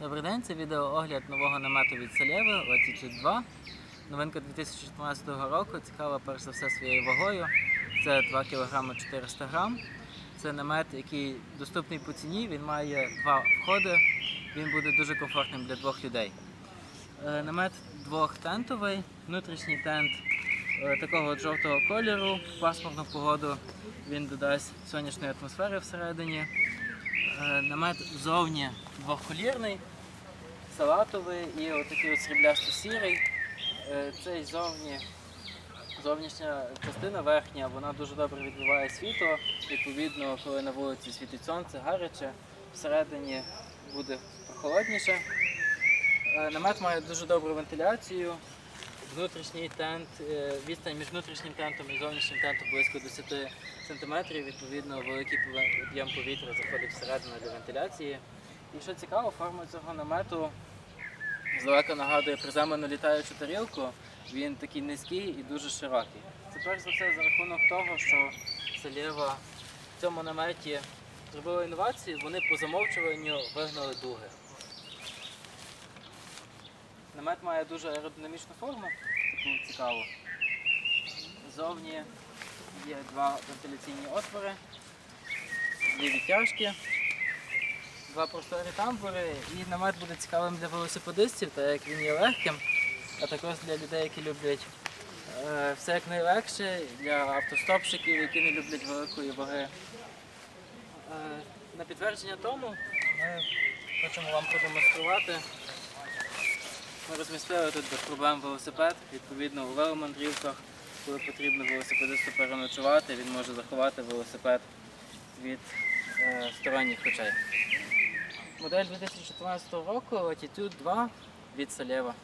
Добрий день, це відеоогляд нового намету від Салєви Latitude 2. Новинка 2014 року, цікава перш за все своєю вагою. Це 2 кг 400 г. Це намет, який доступний по ціні, він має два входи, він буде дуже комфортним для двох людей. Е, Намет двохтентовий, внутрішній тент е, такого жовтого кольору, в пасмурну погоду він додасть сонячної атмосфери всередині. Е, Намет зовні двохколірний, салатовий і отакий от сріблясто-сірий. Е, Цей зовні, зовнішня частина верхня, вона дуже добре відбиває світло. Відповідно, коли на вулиці світить сонце, гаряче, всередині буде прохолодніше. Е, Намет має дуже добру вентиляцію. Внутрішній тент, е, відстань між внутрішнім тентом і зовнішнім тентом близько 10 см. Відповідно, великий об'єм повітря заходить всередину для вентиляції. І що цікаво, форма цього намету здалека нагадує приземлену літаючу тарілку. Він такий низький і дуже широкий. Це за все за рахунок того, що Салєва в цьому наметі зробила інновацію, вони по замовчуванню вигнали дуги. Намет має дуже аеродинамічну форму, таку цікаву. Ззовні є два вентиляційні отвори, дві відтяжки, два просторі тамбури. І намет буде цікавим для велосипедистів, так як він є легким, а також для людей, які люблять е, все як найлегше, для автостопщиків, які не люблять великої ваги. Е, на підтвердження тому ми хочемо вам продемонструвати. Ми розмістили тут без проблем велосипед. Відповідно, у веломандрівках, коли потрібно велосипедисту переночувати, він може заховати велосипед від е, сторонніх очей. Модель 2014 року Latitude 2 від Салєва.